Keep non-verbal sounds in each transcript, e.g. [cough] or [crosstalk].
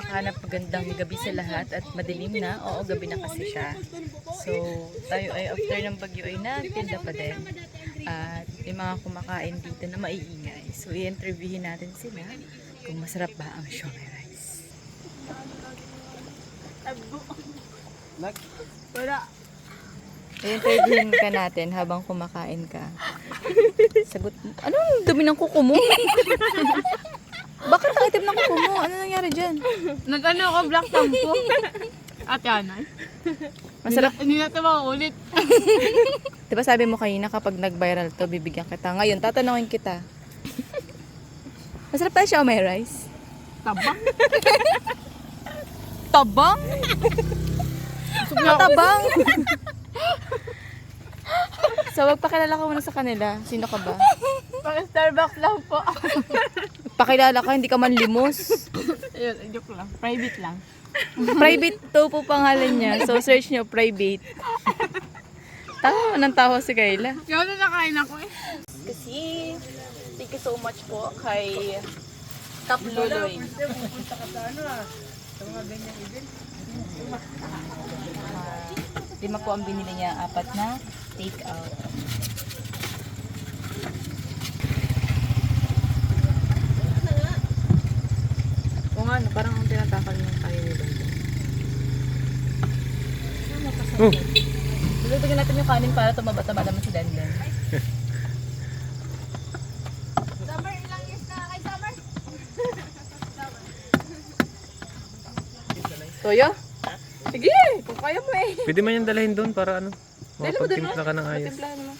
natin makakahanap magandang gabi sa lahat at madilim na. Oo, gabi na kasi siya. So, tayo ay after ng bagyo ay nagtinda pa din. At may mga kumakain dito na maiingay. So, i-interviewin natin sila kung masarap ba ang siomay rice. I-interviewin ka natin habang kumakain ka. Sagot. Anong dumi ng kuko mo? [laughs] Bakit ang itim ng kuko mo? Ano nangyari dyan? Nag-ano ako, black shampoo. Ate Anay. Masarap. Hindi na ito maulit. Di ba sabi mo kanina kapag nag-viral to, bibigyan kita. Ngayon, tatanungin kita. Masarap tayo siya may rice? Tabak. Tabang? [laughs] Matabang? [laughs] [laughs] so, magpakilala ka muna sa kanila. Sino ka ba? Pang Starbucks lang po. [laughs] Pakilala ka, hindi ka man limos. Ayun, joke lang. Private lang. Private to po pangalan niya. So, search nyo, private. Tawa ng tawa si Kayla. Kaya na nakain ako eh. Kasi, thank you so much po kay Kap Luloy. Lima po ang binili niya, apat na take out. O nga, parang ang tinatakal ng tayo ni Lola. Oh. Lulutugin natin yung kanin para tumaba-taba naman si Dandan. Toyo? Sige, kung kaya mo eh. Pwede man yung dalhin doon para ano? Dali mo dun, Makapagtimpla ka ng ayos. Timplahan mo.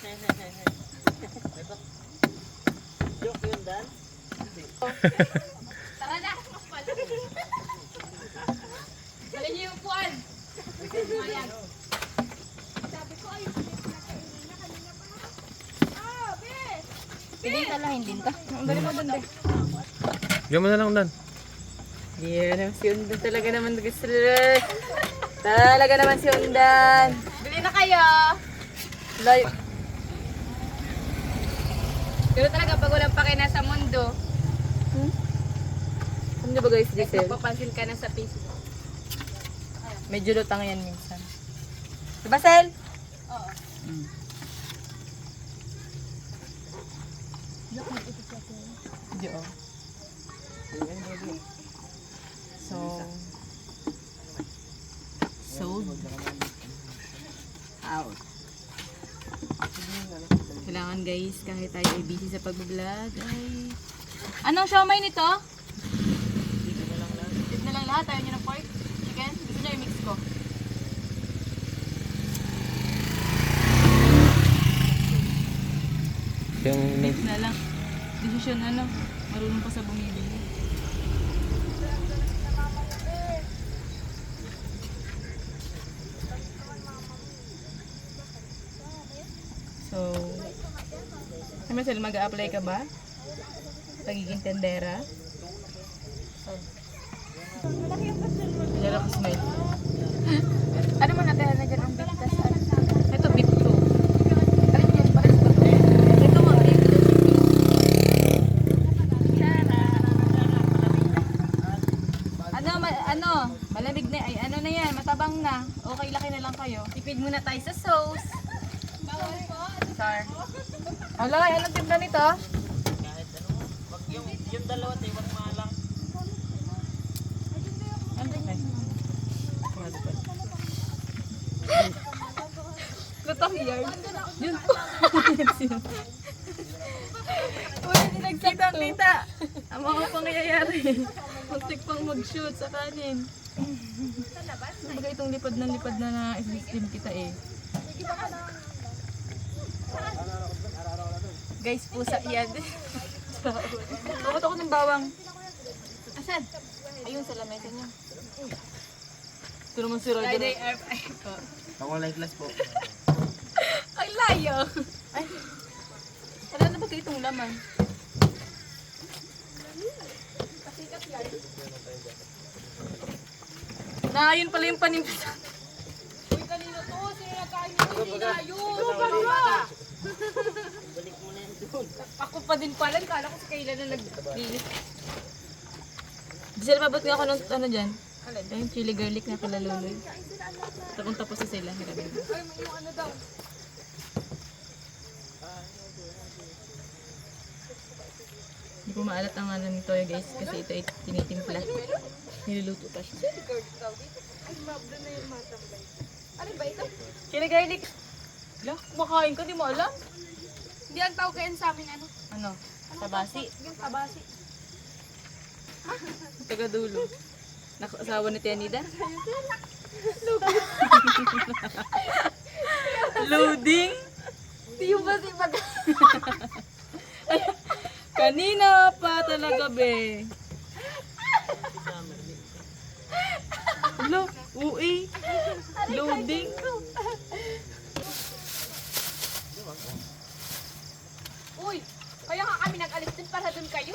Dali niyo yung puan. Hindi ka lang, hindi ka. Ang galing mo dun, be. Diyan mo na lang, Dan. Yeah, si Undan talaga naman gusto Talaga naman si Undan. Kayo. Layo. Pero talaga pag walang pakina sa mundo, Ano ba guys, Giselle? magpapansin ka na sa Facebook. Medyo lutang yan minsan. Diba, Sel? Oo. Mm. Diyo. So, sold out. Kailangan guys, kahit tayo ay busy sa pag-vlog, ay... Anong siomay nito? Dito na lang lahat. Ayaw niyo ng pork, chicken. Gusto niyo i-mix ko. Yung Beef na lang. Desisyon ano, marunong pa sa bumibili. So, Sabi sila mag-a-apply ka ba? Pagiging tendera? Kaya ako smile. Ano mo natin na dyan ang beef tas ano? Ito beef to. Alin dyan? Pares ba? Ito nga beef. Ano, ma- ano, malamig na, ay ano na yan, matabang na. Okay, laki na lang kayo. Tipid muna tayo sa sauce. Char. Hala, anong timpla nito? Lutang yard. Yun po. Uy, hindi nagkita-kita. Ang mga pangyayari. Muntik pang mag-shoot sa kanin. Sabaga itong lipad na lipad na na steam kita eh. Guys, pusa yan. Bakit ako ng bawang? Asan? Ayun sa lamesa niya. Ito naman si Roger. Friday air fryer ko. Pangulay glass po. Ang layo. Ay, wala na ba itong laman? Na, yun pala yung panimpla. Uy, kanino to? Sino nito? Hindi na yun. Ano Ako pa din pala, kala ko sa kailan na naglinis. Giselle, mabot nga ako ng ano dyan. Ayun, chili garlic na kalaluloy. Tapos tapos na sila. Hiramin mo. Yung ano daw. Hindi ko maalat ang ano nito guys kasi ito ay tinitimpla. Niluluto pa siya. Ay, mabdo na yung matambay. Ano ba ito? Chili garlic! Lah, kumakain ka, di mo alam? Hindi ang tawag kayo sa amin ano? Ano? Tabasi. Yung tabasi. [laughs] Taga dulo. Nakasawa ni Tianida? Loading? Hindi yung ba si pag... [laughs] Kanina pa talaga, be. [laughs] Hello, ui. Loading. Uy, kaya nga kami nag-alis din para doon kayo.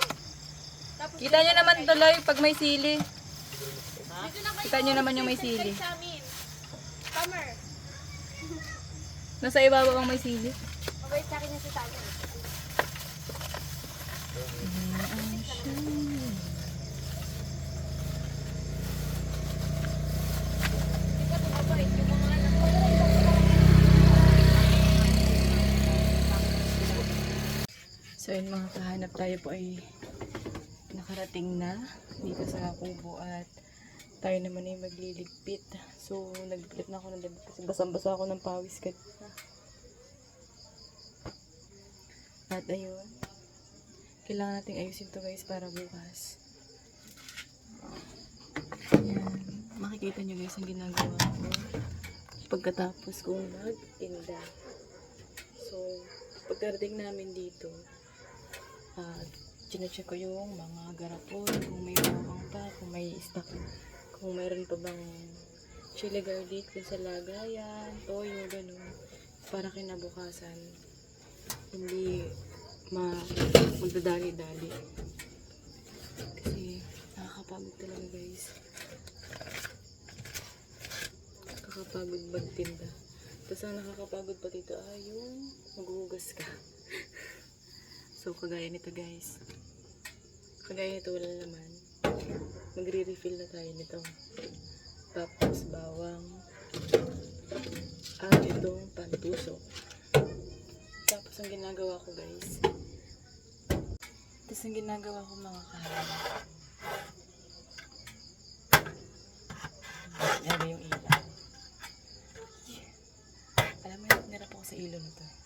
Tapos Kita nyo naman tuloy pag may sili. dito na kayo. Kita nyo naman yung may sili. Sa amin. Summer. Nasa ibabaw ang may sili. Okay, sa akin na si. Ikaw, tumabait yung mga anak ko. So yun mga kahanap tayo po ay nakarating na dito sa kubo at tayo naman ay magliligpit. So nagligpit na ako ng damit kasi basang-basa ako ng pawis kanina. At ayun, kailangan nating ayusin to guys para bukas. Ayan, makikita nyo guys ang ginagawa ko pagkatapos kong magtinda. So, pagkarating namin dito, at chinecheck ko yung mga garapon, kung may bawang pa, kung may stock, kung mayroon pa bang chili garlic dun sa lagayan, toyo, ganun. Para kinabukasan, hindi ma magdadali-dali. Kasi nakakapagod talaga guys. Nakakapagod magtinda. Tapos ang nakakapagod pa dito ay yung maghuhugas ka. So, kagaya nito guys. Kagaya nito wala naman. Magre-refill na tayo nito. Tapos bawang. At itong pantusok. Tapos ang ginagawa ko guys. Tapos ang ginagawa ko mga kahalan. Ba yung ilaw? Alam mo, hirap ako sa ilaw na to.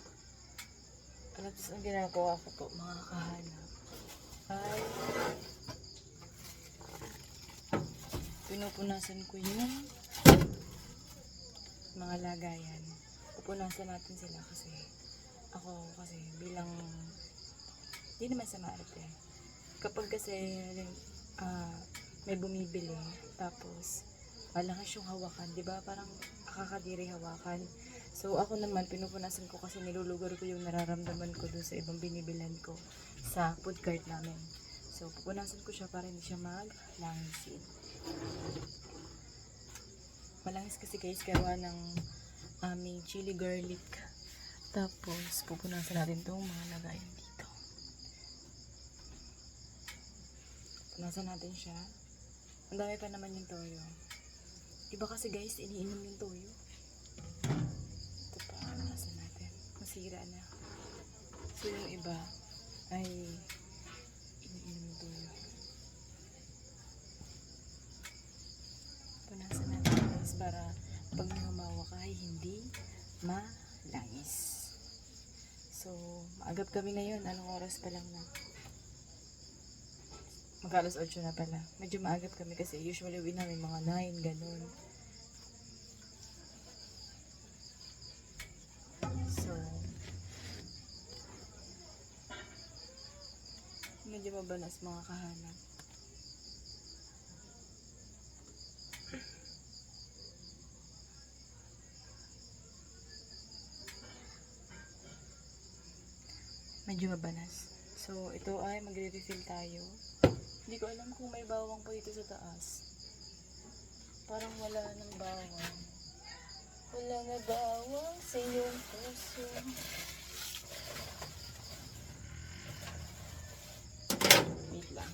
Mo, ang ginagawa ko po, mga kahanap, ay pinupunasan ko yung mga lagayan. Pupunasan natin sila kasi ako kasi bilang hindi naman sa maarte. Kapag kasi ah, may bumibili tapos malakas yung hawakan, 'di ba? Parang nakakadiri hawakan. So ako naman pinupunasan ko kasi nilulugar ko yung nararamdaman ko dun sa ibang binibilan ko sa food cart namin. So pupunasan ko siya para hindi siya maglangisin. Malangis kasi guys gawa ng aming chili garlic. Tapos pupunasan natin tong mga lagayan dito. Pupunasan natin siya. Ang dami pa naman yung toyo. Iba kasi guys, iniinom yung toyo. Nasa natin. Masira na. So yung iba ay iniinom toyo. Punasan natin guys para pag may humawak ay hindi malangis. So, maagap kami ngayon. Anong oras pa lang na? Mag-alas 8 na pala. Medyo maagap kami kasi usually uwi namin mga 9, ganun. So, mabanas mga kahanap. Medyo mabanas. So, ito ay magre-refill tayo. Hindi ko alam kung may bawang pa dito sa taas. Parang wala nang bawang. Wala na bawang sa iyong puso. Wait lang.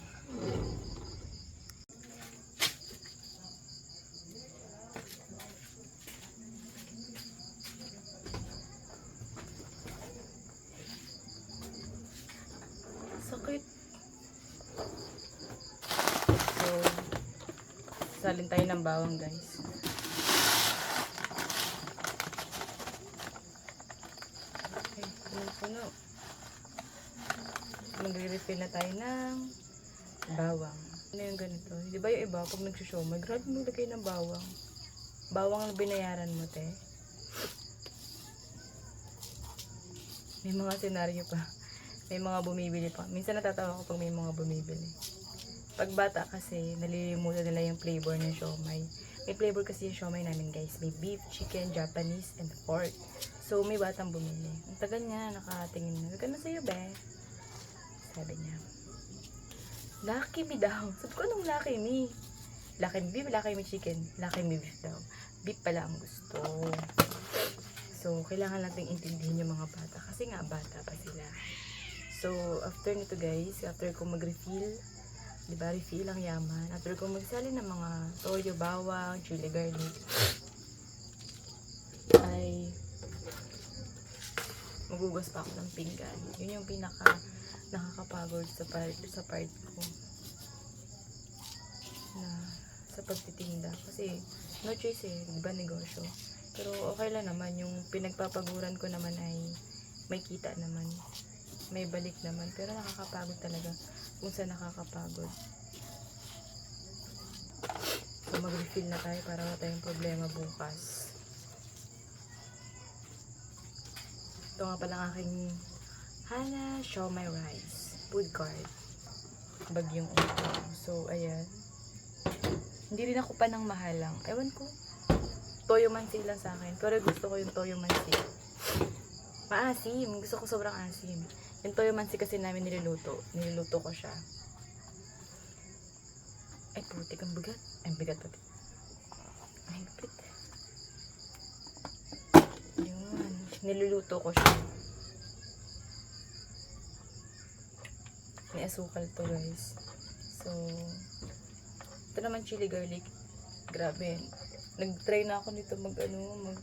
Sasalin tayo ng bawang guys. Okay, puno-puno. Magre-refill na tayo ng bawang. Ano yung ganito? Di ba yung iba, pag nagsushomay, grabe maglagay ng bawang. Bawang ang binayaran mo, te. May mga senaryo pa. May mga bumibili pa. Minsan natatawa ko pag may mga bumibili. Pag bata kasi, nalilimutan nila yung flavor ng siomay. May flavor kasi yung siomay namin guys. May beef, chicken, Japanese, and pork. So, may batang bumili. Ang tagal niya, nakatingin na. Ganda sa'yo, be. Sabi niya. Lucky me daw. Sabi ko, anong lucky me? Lucky me beef, lucky me chicken. Lucky me beef daw. Beef pala ang gusto. So, kailangan nating intindihin yung mga bata. Kasi nga, bata pa sila. So, after nito guys, after ko mag-refill, di ba, refill ang yaman. After ko magsali ng mga toyo, bawang, chili garlic, ay magugas pa ako ng pinggan. Yun yung pinaka nakakapagod sa part, sa part ko na sa pagtitinda. Kasi, no choice eh, di ba negosyo. Pero okay lang naman, yung pinagpapaguran ko naman ay may kita naman. May balik naman. Pero nakakapagod talaga kung saan nakakapagod. So mag-refill na tayo para wala tayong problema bukas. Ito nga pala aking Hana Show My Rice food card. Bagyong utang. So, ayan. Hindi rin ako pa ng mahalang. Ewan ko. Toyo mansi lang sa akin. Pero gusto ko yung toyo mansi. Maasim. Gusto ko sobrang asim. Yung toyo mansi kasi namin niluluto. Niluluto ko siya. Ay, putik ang bigat. Ay, bigat pati. Ay, bit. Yun. Niluluto ko siya. May asukal to, guys. So, ito naman chili garlic. Grabe. Nag-try na ako nito mag, ano, mag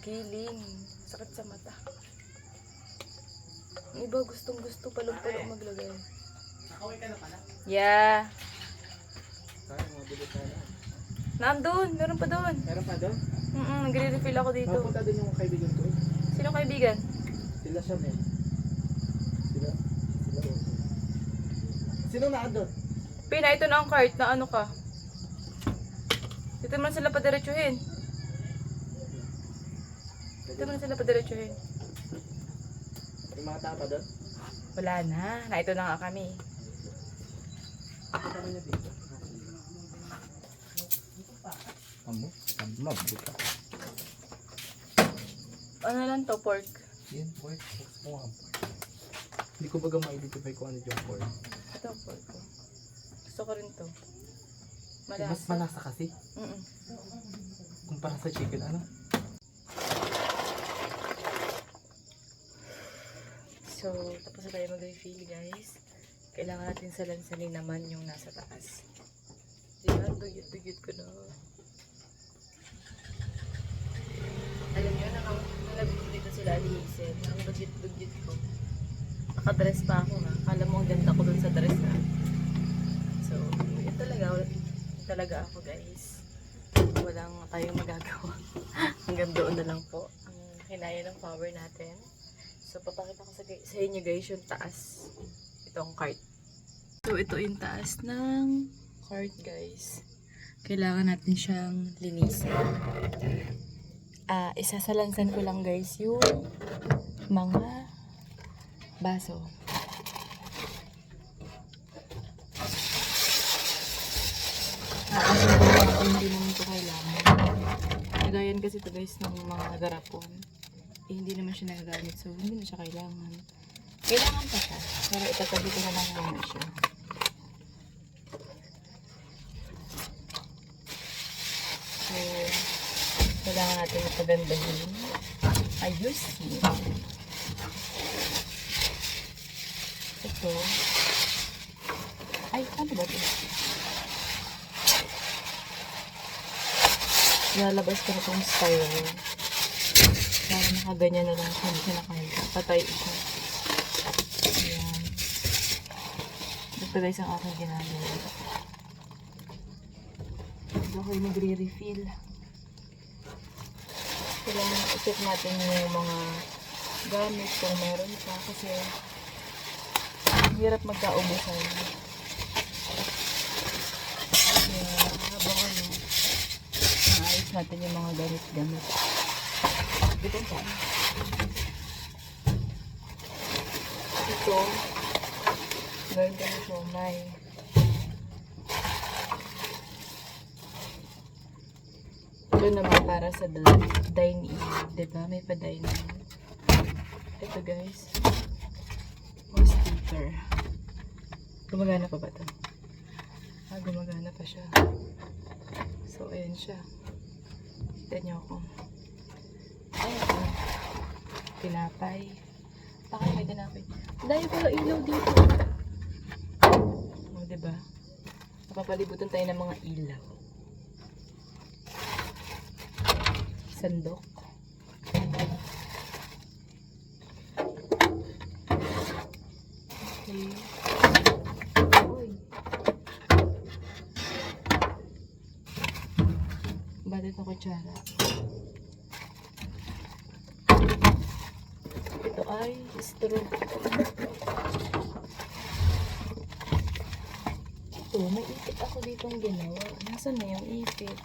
giling. Sakit sa mata. Yung iba gustong gusto palong-palong maglagay. Yeah. Nandun, meron pa doon. Meron pa doon? Mm nagre-refill ako dito. Mapunta din yung kaibigan ko. Sino kaibigan? Sila siya men. Sila. Sila. Sino na doon? Pina, ito na ang cart na ano ka. Dito naman sila padiretsuhin. Dito naman sila padiretsuhin. Yung mga tapa doon? Wala na. Na ito na nga kami. Amo? Amo? Buta. Ano lang to, pork. Yan, pork. Pork. Hindi ko baga ma-identify kung ano yung pork. Ito, pork ko. Gusto ko rin to. Mas Malasa. malasa kasi. Mm Kumpara sa chicken, ano? So, tapos na tayo mag-refill, guys. Kailangan natin salansalin naman yung nasa taas. Diba? Dugyot-dugyot ko na. Alam nyo, naka- nalabit ko dito sila alihisin. Ang dugyot-dugyot ko. Nakadress pa ako nga. Kala mo ang ganda ko dun sa dress na. So, yun talaga. Talaga ako, guys. Walang tayong magagawa. [laughs] Hanggang doon na lang po. Ang hinaya ng power natin. So, papakita ko sa, sa inyo guys yung taas. Itong cart. So, ito yung taas ng cart guys. Kailangan natin siyang linisin. Ah, isasalansan ko lang guys yung mga baso. Ah, kasi kung hindi naman ito kailangan. Nagayan kasi ito guys ng mga garapon eh, hindi naman siya nagagamit. So, hindi na siya kailangan. Kailangan pa siya. Pero itatabi ko na lang muna siya. So, kailangan natin ipagandahin. Ayusin. Ito. Ay, ano ba ito? Lalabas ko na itong style. Nakaganyan na lang siya. Hindi siya nakahila. Patay siya. Ayan. Ito guys ang aking ginagawa. Pag ako'y nagre-refill. Kailangan i-check natin yung mga gamit kung meron pa kasi hirap magkaubusan. Kaya habang ano, naayos natin yung mga gamit-gamit. Dito pa. Ito, ko ng siomay. Ito naman para sa dine-in. Diba? May pa-dine-in. Ito guys. May sticker. Gumagana pa ba ito? Ah, gumagana pa siya. So, ayan siya. Kita niyo ako. Tinapay. Bakit may tinapay? Dahil pala ilaw dito. O, diba? Napapalibutan tayo ng mga ilaw. Sandok. Okay. Uy. Bakit na kutsara? Ito ay straw. Ito, may ipit ako dito ang ginawa. Nasaan na yung ipit?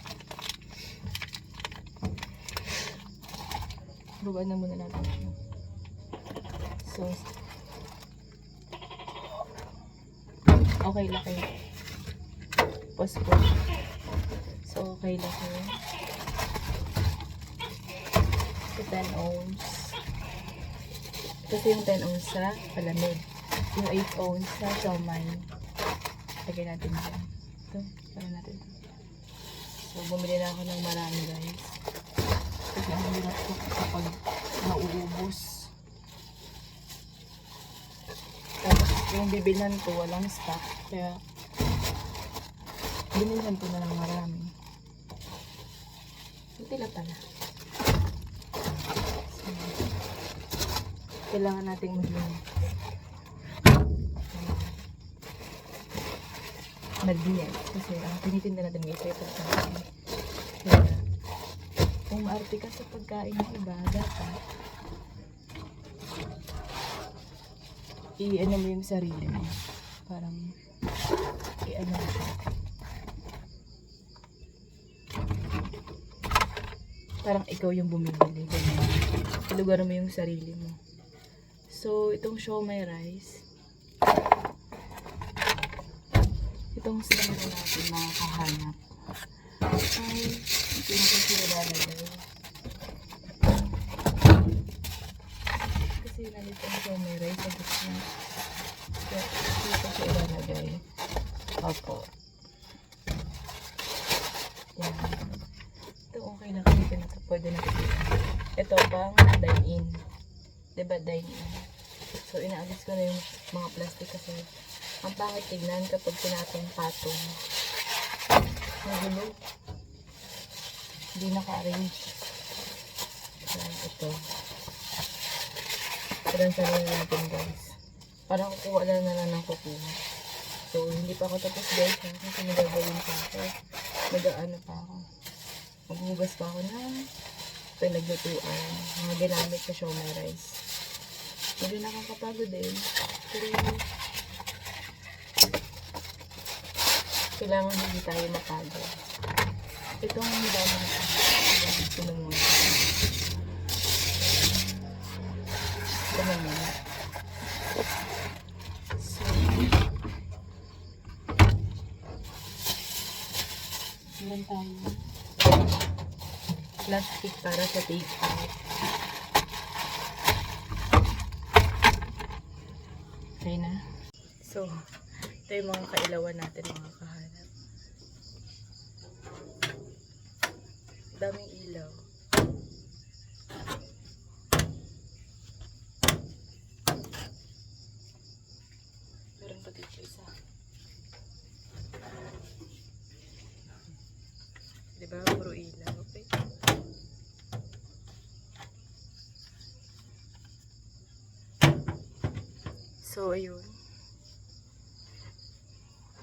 Bugaan na muna natin siya. So, okay laki. Pause po. So, okay laki. So, 10 ohms. Kasi yung 10 ohms sa palamig. Yung 8 ohms sa siomay. Lagyan natin dyan. Ito, para natin ito. So, bumili na ako ng marami guys. Kasi ang hirap ko kapag nauubos. Tapos yung bibilhan ko walang stock. Kaya binilhan ko na ng marami. Lang pala. So, kailangan nating maging mag-diet. Kasi ang tinitinda natin may ito pagkain. Kaya, kung maarte ka sa pagkain ng iba, dapat i-ano mo yung sarili mo. Parang, i-ano mo. Parang ikaw yung bumibili. Ilugar mo yung sarili mo. So, itong siomay rice, itong snack natin mga kahanap ay hindi na kasi nilalagay. Kasi nalito ang siomay rice sa gitna. Kaya hindi ko siya ilalagay. Opo. Yan. Ito okay na kasi na ito. Pwede na ito. Ito pang dine-in. Diba dine-in? So inaalis ko na yung mga plastic kasi ang pangit tignan kapag pinatong patong. Nagulo. Hindi naka-arrange. So, ito. Transfer na natin guys. Parang kukuha lang na lang ng kukuha. So, hindi pa ako tapos guys ha. Kasi magagawin pa ako. Nag-ano pa ako. Maghugas pa ako ng pinaglutuan. Mga ginamit sa siomay rice. Medyo nakakapagod din. Pero kailangan hindi tayo mapagod. Itong dami na muna. Ito na muna. So, meron tayo plastic para sa take out. Okay na. So, ito yung mga kailawan natin mga kahanap. Daming ilaw. Meron pa dito isa. Diba? Puro ilaw. Okay. So, ayun.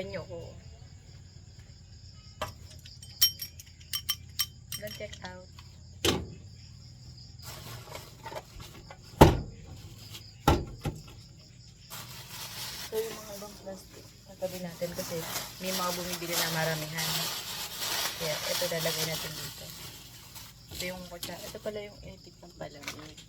panyo ko. Don't check out. So yung mga ibang plastic, natabi natin kasi may mga bumibili na maramihan. Kaya ito lalagay natin dito. Ito yung kutsa. Ito pala yung epic ng palamig.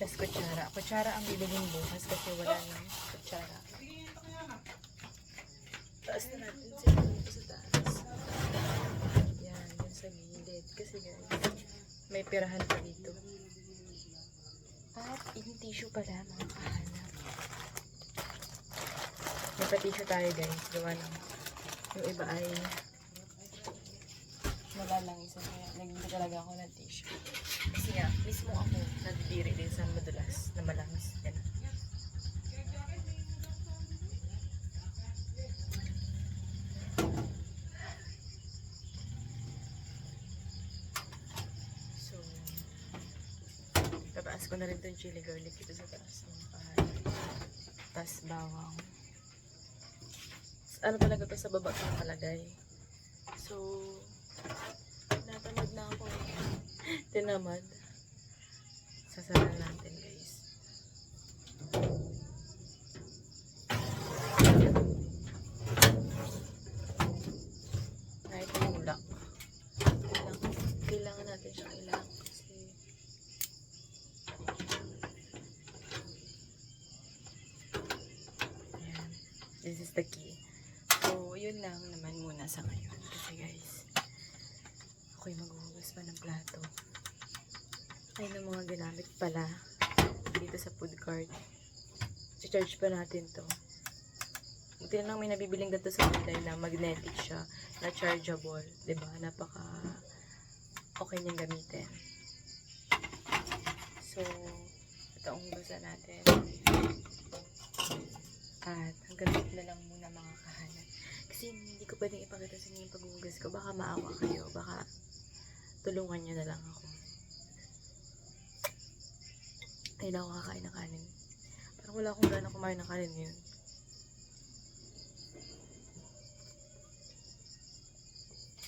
Tapos kutsara. Ang bibilin bukas kasi wala na kutsara. Taas na natin sila dito sa taas. Yan, yun sa gilid. Kasi guys, may pirahan pa dito. At yung tissue pala, mga kahanap. May pa-tissue tayo guys. Gawa ng yung iba ay wala lang isa kaya nagbili talaga ako ng tissue. Kasi nga, mismo ako nadidiri din sa madulas na malangis. Yan. So, tataas ko na rin itong chili garlic dito sa taas ng bahay. Tapos bawang. Ano talaga to sa baba ko nakalagay. So, natamad na ako. Tinamad. Sasalan natin guys. Kahit tulak. Kailangan, kailangan natin siya kailangan kasi Ayan. This is the key. So, yun lang naman muna sa ngayon. Kasi guys, ako'y maghuhugas pa ng plato. Ay, ng mga ginamit pala dito sa food cart. charge pa natin to. Buti lang may nabibiling ganito sa Hyundai na magnetic siya, na chargeable. ba Napaka okay niyang gamitin. So, ito ang natin. At hanggang dito na lang muna mga kahanan. Kasi hindi ko pwedeng ipakita sa inyo yung paghuhugas ko. Baka maawa kayo. Baka tulungan nyo na lang ako. Ay, na ako kakain ng kanin. Parang wala akong gana kumain ng kanin ngayon.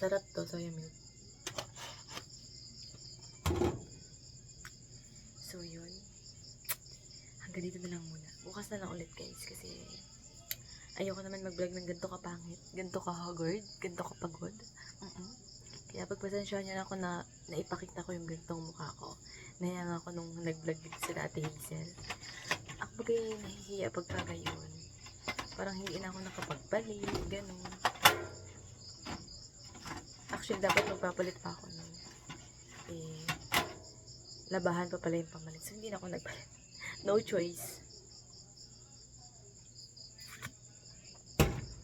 Sarap to, soya milk. So, yun. Hanggang dito na lang muna. Bukas na lang ulit, guys. Kasi, ayoko naman mag-vlog ng ganito kapangit. Ganito ka haggard. Ganito ka pagod. Mm-mm. Kaya pagpasensyahan niyo na ako na naipakita ko yung ganitong mukha ko. Naya nga ako nung nag-vlog dito sa Ate Hazel. Ako bagay nahihiya pagka gayon. Parang hindi na ako nakapagbalik, ganun. Actually, dapat magpapalit pa ako nun. Eh, labahan pa pala yung pamalit. So, hindi na ako nagpalit. [laughs] No choice.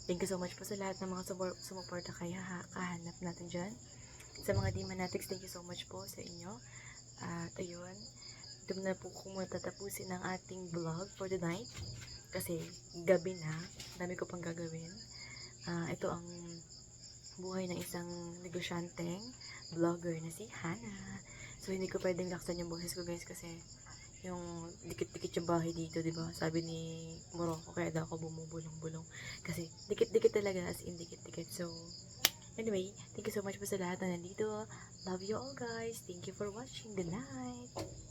Thank you so much po sa lahat ng mga sumuporta kaya ha, kahanap natin dyan. Sa mga di manatics, thank you so much po sa inyo. At ayun, ito na po kung matatapusin ang ating vlog for the night. Kasi gabi na, dami ko pang gagawin. Ah, ito ang buhay ng isang negosyanteng vlogger na si Hannah. So, hindi ko pwedeng laksan yung boses ko guys kasi yung dikit-dikit yung bahay dito, di ba? Sabi ni Morocco, kaya daw ako bumubulong-bulong. Kasi dikit-dikit talaga, as in dikit-dikit. So, anyway, thank you so much po sa lahat na nandito. Love you all guys. Thank you for watching. Good night.